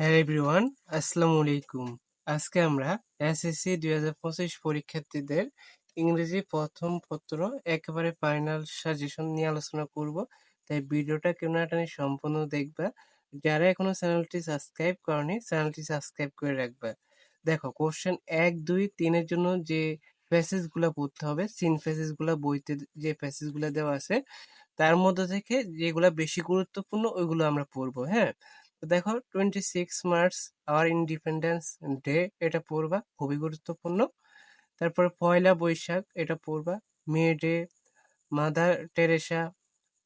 Hello everyone, আসসালামু আলাইকুম। আজকে আমরা এসএসসি দুই হাজার পঁচিশ পরীক্ষার্থীদের ইংরেজি প্রথম পত্র একেবারে ফাইনাল সাজেশন নিয়ে আলোচনা করব। তাই ভিডিওটা কেন টানি সম্পূর্ণ দেখবা। যারা এখনও চ্যানেলটি সাবস্ক্রাইব করনি চ্যানেলটি সাবস্ক্রাইব করে রাখবা। দেখো কোশ্চেন এক, দুই, তিনের জন্য যে প্যাসেজগুলা পড়তে হবে সিন প্যাসেজগুলা বইতে যে প্যাসেজগুলা দেওয়া আছে, তার মধ্যে থেকে যেগুলা বেশি গুরুত্বপূর্ণ ওইগুলো আমরা পড়ব হ্যাঁ? দেখো twenty six March our independence day এটা পড়বা, খুবই গুরুত্বপূর্ণ। তারপরে পয়লা বৈশাখ, এটা পড়বা, মে ডে, মাদার টেরেসা,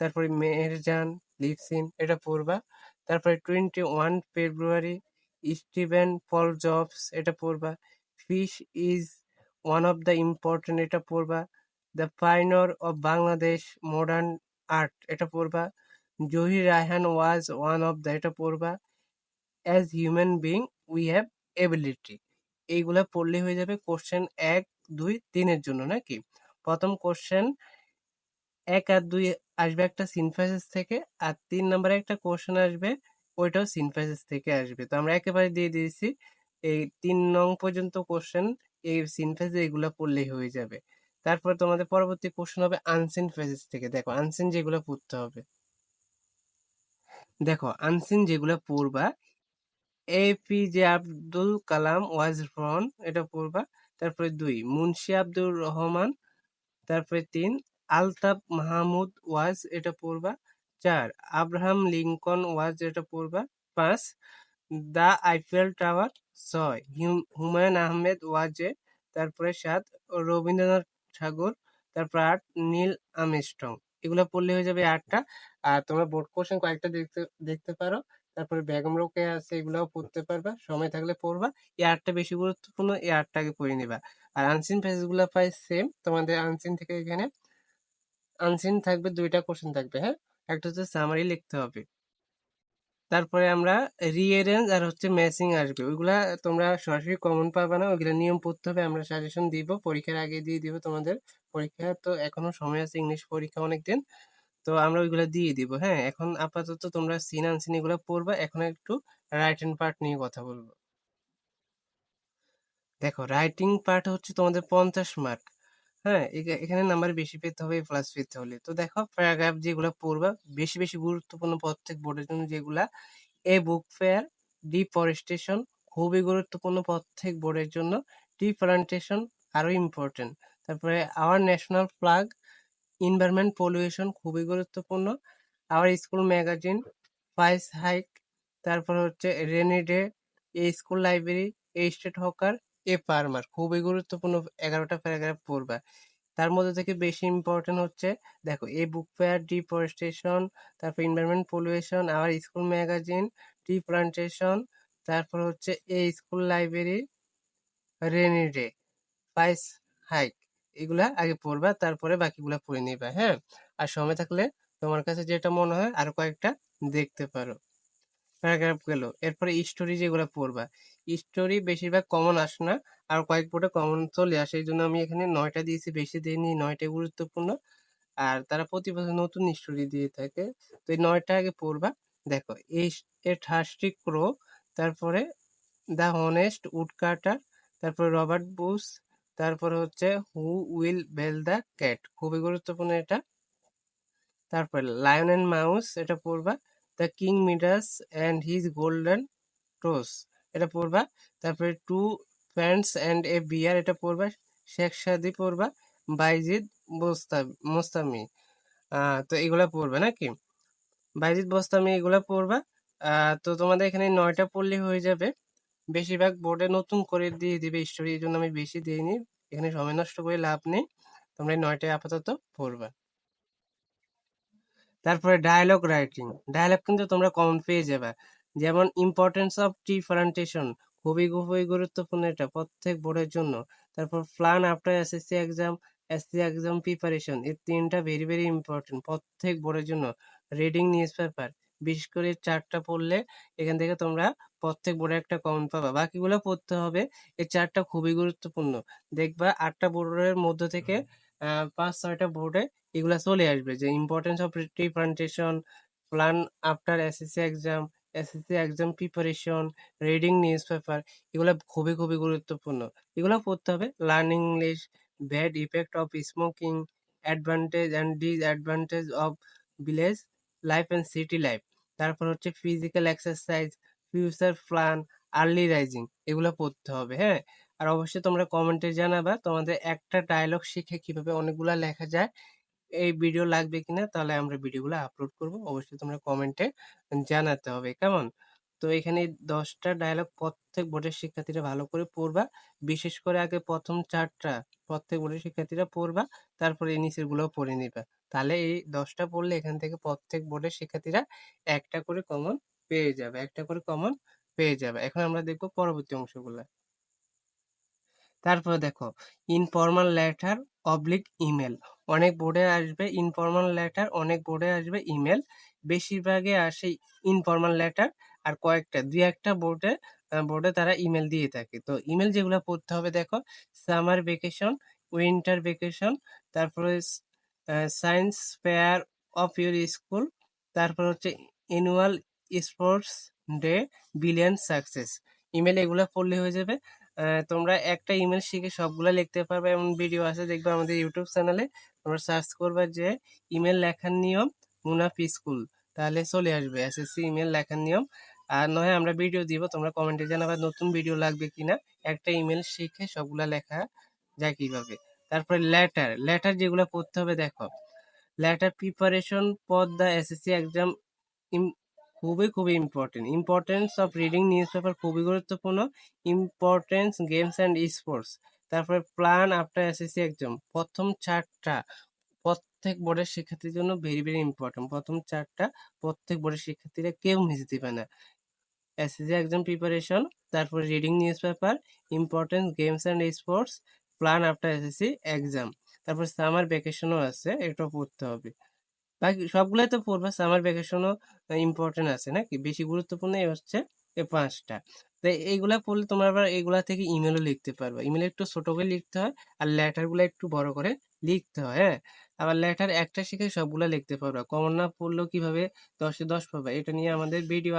তারপরে মেহেরজান, লিপসিন, এটা পড়বা। তারপরে twenty one February, Steven Paul Jobs, এটা পড়বা। Fish is one of the important, এটা পড়বা। The pioneer of Bangladesh, modern art, এটা পড়বা। Raihan was one of the এটা পড়বা as human being we have ability এইগুলা পড়লে হয়ে যাবে কোশ্চেন এক, দুই, তিনের জন্য, নাকি? প্রথম কোশ্চেন এক আর দুই আসবে একটা সিনফাসিস থেকে, আর তিন নম্বরে একটা কোশ্চেন আসবে, ওইটাও সিনফাসিস থেকে আসবে। তো আমরা একেবারে দিয়ে দিয়েছি, এই তিন নং পর্যন্ত কোশ্চেন এই সিনফেসিস এগুলো পড়লেই হয়ে যাবে। তারপর তোমাদের পরবর্তী কোশ্চেন হবে আনসিন ফেসিস থেকে। দেখো আনসিন যেগুলো পড়তে হবে। দেখো আনসিন যেগুলো পড়বা এপিজে আব্দুল কালাম ওয়াজ ফ্রন এটা পড়বা তারপরে দুই, মুন্সি আব্দুর রহমান, তারপরে তিন, আলতাফ মাহমুদ ওয়াজ এটা পড়বা চার, আব্রাহাম লিঙ্কন ওয়াজ এটা পড়বা পাঁচ দ্য আইফেল টাওয়ার, ছয় হুমায়ুন আহমেদ ওয়াজে তারপরে সাত, রবীন্দ্রনাথ ঠাকুর, তারপর আট, নীল আর্মস্ট্রং, এগুলো পড়লে হয়ে যাবে আটটা। আর তোমরা বোর্ড কোশ্চেন কয়েকটা দেখতে দেখতে পারো। তারপরে বেগম রোকে আছে এগুলাও পড়তে পারবা, সময় থাকলে পড়বা। এই আটটা বেশি গুরুত্বপূর্ণ, এই আগে পড়ে নিবা। আর আনসিনগুলা প্রায় সেম তোমাদের আনসিন থেকে এখানে আনসিন থাকবে, দুইটা কোশ্চেন থাকবে হ্যাঁ? একটা হচ্ছে সামারি লিখতে হবে। তারপরে আমরা রিএরেঞ্জ আর হচ্ছে ম্যাচিং আসবে। ওইগুলা তোমরা সরাসরি কমন পাবে না, ওইগুলা নিয়ম পড়তে হবে। আমরা সাজেশন দিব, পরীক্ষার আগে দিয়ে দিব তোমাদের পরীক্ষা। তো এখনও সময় আছে ইংলিশ পরীক্ষা অনেকদিন। তো আমরা ওইগুলো দিয়ে দিব হ্যাঁ? এখন আপাতত তোমরা সিন আনসিন এগুলো পড়বা, এখন একটু রাইট হ্যান্ড পার্ট নিয়ে কথা বলব। দেখো রাইটিং পার্ট হচ্ছে তোমাদের পঞ্চাশ মার্ক হ্যাঁ? এখা- এখানে নাম্বার বেশি পেতে হবে প্লাস পেতে হলে। তো দেখো প্যারাগ্রাফ যেগুলো পড়বা, বেশি বেশি গুরুত্বপূর্ণ প্রত্যেক বোর্ডের জন্য যেগুলা এ বুক ফেয়ার ডিফরেস্টেশন খুবই গুরুত্বপূর্ণ প্রত্যেক বোর্ডের জন্য টি প্লান্টেশন আরও ইম্পর্টেন্ট তারপরে our national flag environment pollution খুবই গুরুত্বপূর্ণ। Our school magazine price hike তারপর হচ্ছে rainy day a school library a street hawker a farmer খুবই গুরুত্বপূর্ণ এগারোটা প্যারাগ্রাফ পড়বা। তার মধ্যে থেকে বেশি ইম্পর্টেন্ট হচ্ছে, দেখো এ বুক ফেয়ার ডিফরেস্টেশন তারপর environment pollution our school magazine tea plantation তারপর হচ্ছে a school library rainy day price hike এগুলা আগে পড়বা, তারপরে বাকিগুলা পড়ে নিবা হ্যাঁ? আর সময় থাকলে তোমার কাছে যেটা মনে হয় আরও কয়েকটা দেখতে পারো। প্যারাগ্রাফ গেল। এরপরে স্টোরি যেগুলো পড়বা। স্টোরি বেশিরভাগ কমন আসে না, আর কয়েক বোর্ডে কমন চলে আসে। এই জন্য আমি এখানে নয়টা দিয়েছি, বেশি দিইনি নয়টা গুরুত্বপূর্ণ। আর তারা প্রতি বছর নতুন স্টোরি দিয়ে থাকে। তো এই নয়টা আগে পড়বা। দেখো, এই এ থার্স্টি ক্রো তারপরে দ্য হনেস্ট উডকাটার তারপরে রবার্ট বুস তারপরে হচ্ছে who will bell the cat. খুবই গুরুত্বপূর্ণ এটা। তারপরে লায়ন অ্যান্ড মাউস, এটা পড়বা। The king Midas and his golden touch, এটা পড়বা। তারপরে two pants and a bear, এটা পড়বা। শেখ সাদি পড়বা। বাইজিদ বোস্তামি, মোস্তামি। তো এগুলা পড়বে নাকি? বাইজিদ বস্তামি এগুলা পড়বা। তো তোমাদের এখানে নয়টা পড়লে হয়ে যাবে। বেশিরভাগ বোর্ডে নতুন করে দিয়ে দিবে স্টোরি এই জন্য আমি বেশি দিইনি। এখানে সময় নষ্ট করে লাভ নেই। তোমরা নয়টায় আপাতত পড়বা। তারপরে ডায়ালগ রাইটিং ডায়ালগ কিন্তু তোমরা কমন পেয়ে যাবে। যেমন ইম্পর্টেন্স অফ টি প্লান্টেশন খুবই খুবই গুরুত্বপূর্ণ এটা প্রত্যেক বোর্ডের জন্য। তারপর plan after SSC exam SC exam preparation এই তিনটা ভেরি ভেরি ইম্পর্টেন্ট প্রত্যেক বোর্ডের জন্য। রিডিং নিউজ পেপার বিশেষ করে চারটা পড়লে এখান থেকে তোমরা প্রত্যেক বোর্ডে একটা কমন পাবা বাকিগুলো পড়তে হবে এই চারটা খুবই গুরুত্বপূর্ণ দেখবা আটটা বোর্ডের মধ্যে থেকে পাঁচ ছয়টা বোর্ডে এগুলা চলে আসবে যে importance of tea plan after SSC exam SSC exam preparation, reading newspaper এগুলো খুবই, খুবই গুরুত্বপূর্ণ। এগুলো পড়তে হবে। Learning English, bad effect of smoking, advantage and disadvantage of village life and city life. তারপর হচ্ছে physical exercise, future plan, early rising এগুলো পড়তে হবে, হ্যাঁ? আর অবশ্যই তোমরা কমেন্টে জানাবা তোমাদের একটা ডায়লগ শিখে কীভাবে অনেকগুলা লেখা যায়। এই ভিডিও লাগবে কিনা তাহলে আমরা ভিডিওগুলো আপলোড করব। অবশ্যই তোমরা কমেন্টে জানাতে হবে, কেমন? তো এখানে দশটা ডায়লগ প্রত্যেক বোর্ডের শিক্ষার্থীরা ভালো করে পড়বা। বিশেষ করে আগে প্রথম চারটা প্রত্যেক বোর্ডের শিক্ষার্থীরা পড়বা। তারপরে এই নিচেরগুলোও পড়ে নিবা। তাহলে এই দশটা পড়লে এখান থেকে প্রত্যেক বোর্ডের শিক্ষার্থীরা একটা করে কমন পেয়ে যাবে। একটা করে কমন পেয়ে যাবে। এখন আমরা দেখব পরবর্তী অংশগুলো তারপরে দেখো ইনফরমাল লেটার অবলিক ইমেল। অনেক বোর্ডে আসবে ইনফরমাল লেটার, অনেক বোর্ডে আসবে ইমেল। বেশিরভাগে আসে ইনফরমাল লেটার আর কয়েকটা ২-১ টা বোর্ডে বোর্ডে তারা ইমেল দিয়ে থাকে। তো ইমেল যেগুলো পড়তে হবে দেখো সামার ভেকেশন উইন্টার ভেকেশন তারপরে science fair of your school, তারপর হচ্ছে annual sports day, billion success. Email এগুলা পড়লে হয়ে যাবে। তোমরা একটা ইমেল শিখে সবগুলা লিখতে পারবে এমন ভিডিও আছে দেখবে আমাদের ইউটিউব চ্যানেলে। তোমরা সার্চ করবে যে ইমেল লেখার নিয়ম মুনাফ স্কুল। তাহলে চলে আসবে এসএসসি ইমেল লেখার নিয়ম। আর নয় আমরা ভিডিও দিব তোমরা কমেন্টে জানাবা নতুন ভিডিও লাগবে কিনা। একটা ইমেল শিখে সবগুলা লেখা যায় কীভাবে। তারপরে লেটার, লেটার যেগুলো পড়তে হবে দেখো। Letter preparation for the SSC exam খুবই, খুবই important. Importance of reading news paper খুবই গুরুত্বপূর্ণ। Importance games and sports. তারপরে প্ল্যান আফটার এসএসসি এক্সাম। ১ম ৪ টা প্রত্যেক বোর্ডের শিক্ষার্থীর জন্য ভেরি, ভেরি ইম্পর্টেন্ট। ১ম ৪ টা প্রত্যেক বোর্ডের শিক্ষার্থীরা কেউ মিস দিবে না। এসএসসি এক্সাম প্রিপারেশন, তারপরে reading newspaper, importance games and sports, plan after SSC exam. তারপর সামার ভ্যাকেশনও আছে, এটাও পড়তে হবে। বাকি সবগুলাই তো পড়বা। সামার ভ্যাকেশনও ইম্পর্টেন্ট আছে নাকি? বেশি গুরুত্বপূর্ণ এই হচ্ছে এই ৫ টা। তো এইগুলা পড়লে তোমরা আবার এগুলা থেকে ইমেলও লিখতে পারবে ইমেল একটু ছোট করে লিখতে হয় আর লেটারগুলো একটু বড় করে লিখতে হয়, হ্যাঁ? আবার লেটার একটা শিখে সবগুলা লিখতে পারবা। কমন না পড়লেও কীভাবে ১০ দশ ১০ পাবা। এটা নিয়ে আমাদের ভিডিও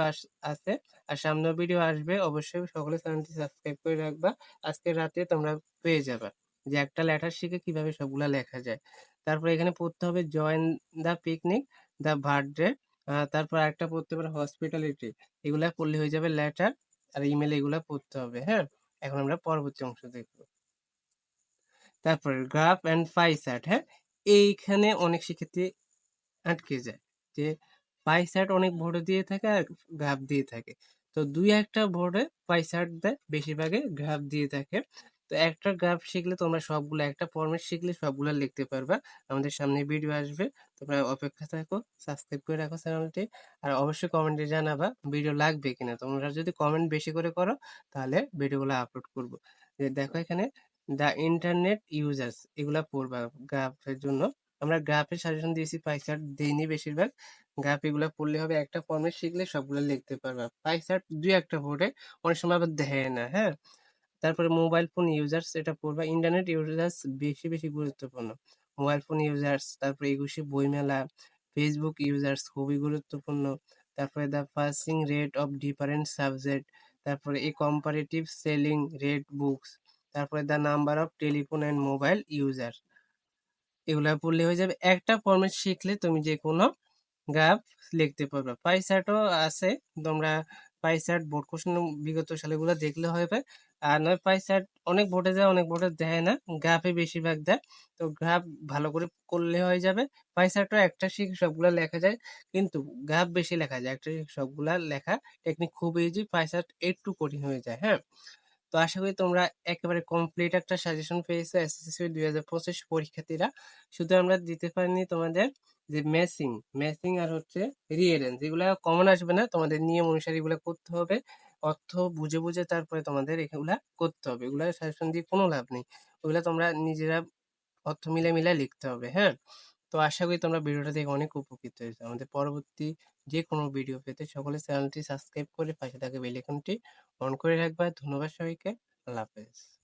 আছে। আর সামনেও ভিডিও আসবে। অবশ্যই সকলে চ্যানেলটি সাবস্ক্রাইব করে রাখবা। আজকে রাতে তোমরা পেয়ে যাবা। যে একটা লেটার শিখে কীভাবে সবগুলা লেখা যায়। তারপরে এখানে পড়তে হবে join the picnic, the birthday, তারপর আরেকটা পড়তে পারো হসপিটালিটি। এগুলা পড়লে হয়ে যাবে লেটার আর ইমেল এগুলা পড়তে হবে, হ্যাঁ? এখন আমরা পরবর্তী অংশ দেখব। তারপরে গ্রাফ অ্যান্ড পাই চার্ট, হ্যাঁ? এইখানে অনেক শিক্ষার্থী আটকে যায়। যে পাই চার্ট অনেক বোর্ডে দিয়ে থাকে আর গ্রাফ দিয়ে থাকে। তো ২-১ টা বোর্ডে পাই চার্ট দেয়, বেশিরভাগে গ্রাফ দিয়ে থাকে। তো একটা গ্রাফ শিখলে তোমরা সবগুলো একটা ফরম্যাট শিখলে সবগুলো লিখতে পারবা। আমাদের সামনে ভিডিও আসবে। তোমরা অপেক্ষা থাকো, সাবস্ক্রাইব করে রাখো চ্যানেলটি। আর অবশ্যই কমেন্টে জানাবা ভিডিও লাগবে কিনা। তোমরা যদি কমেন্ট বেশি করে করো তাহলে ভিডিওগুলো আপলোড করব দেখো এখানে দ্য ইন্টারনেট ইউজার্স এগুলা পড়বা গ্রাফের জন্য। আমরা গ্রাফের সাজেশন দিয়েছি, পাই চার্ট দেইনি বেশিরভাগ। গ্রাফ এগুলো পড়লে হবে। একটা ফর্মে শিখলে সবগুলো লিখতে পারবা। পাই চার্ট ২-১ টা বোর্ডে অনেক সময় আবার দেয় না, হ্যাঁ? তারপরে মোবাইল ফোন ইউজার্স এটা পড়বা। ইন্টারনেট ইউজার্স বেশি, বেশি গুরুত্বপূর্ণ। মোবাইল ফোন ইউজার্স, তারপরে একুশে বইমেলা, ফেসবুক ইউজার্স খুবই গুরুত্বপূর্ণ। তারপরে the passing rate of different subject, তারপরে a comparative selling rate books, তারপরে the number of telephone and mobile user. এগুলো পড়লে হয়ে যাবে। একটা ফরম্যাট শিখলে তুমি যে কোনো গ্রাফ লিখতে পারবে পাই চার্টও আছে। তোমরা পাই চার্ট বোর্ড কোশ্চেন বিগত সালেগুলা দেখলে হবে। আর নয় পাই চার্ট অনেক বোর্ডে দেয়, অনেক বোর্ডে দেয় না। গ্রাফে বেশিরভাগ দেয়। তো গ্রাফ ভালো করে করলে হয়ে যাবে। পাই চার্টও একটা শিখ সবগুলো লেখা যায়। কিন্তু গ্রাফ বেশি লেখা যায়। একটা শিখ সবগুলা লেখা টেকনিক খুব ইজি। পাই চার্ট একটু কঠিন হয়ে যায়, হ্যাঁ? তো আশা করি তোমরা একেবারে কমপ্লিট একটা সাজেশন পেয়েছ এসএসসি ২০২৫ পরীক্ষার্থীরা। শুধু আমরা দিতে পারিনি তোমাদের যে ম্যাচিং, ম্যাচিং আর হচ্ছে রিঅ্যারেঞ্জ এগুলা কমন আসবে না। তোমাদের নিয়ম অনুসারে এগুলো করতে হবে। অর্থ বুঝে, বুঝে তারপরে তোমাদের এগুলা করতে হবে। এগুলা সাজেশন দিয়ে কোনো লাভ নেই। ওগুলা তোমরা নিজেরা অর্থ মিলায়, মিলায় লিখতে হবে, হ্যাঁ? তো আশা করি তোমরা ভিডিওটা দেখে অনেক উপকৃত হয়েছো। আমাদের পরবর্তী যেকোনো ভিডিও পেতে সকলে চ্যানেলটি সাবস্ক্রাইব করে পাশে থাকা বেল আইকনটি অন করে রাখবা। ধন্যবাদ সবাইকে। আল্লাহ হাফেজ।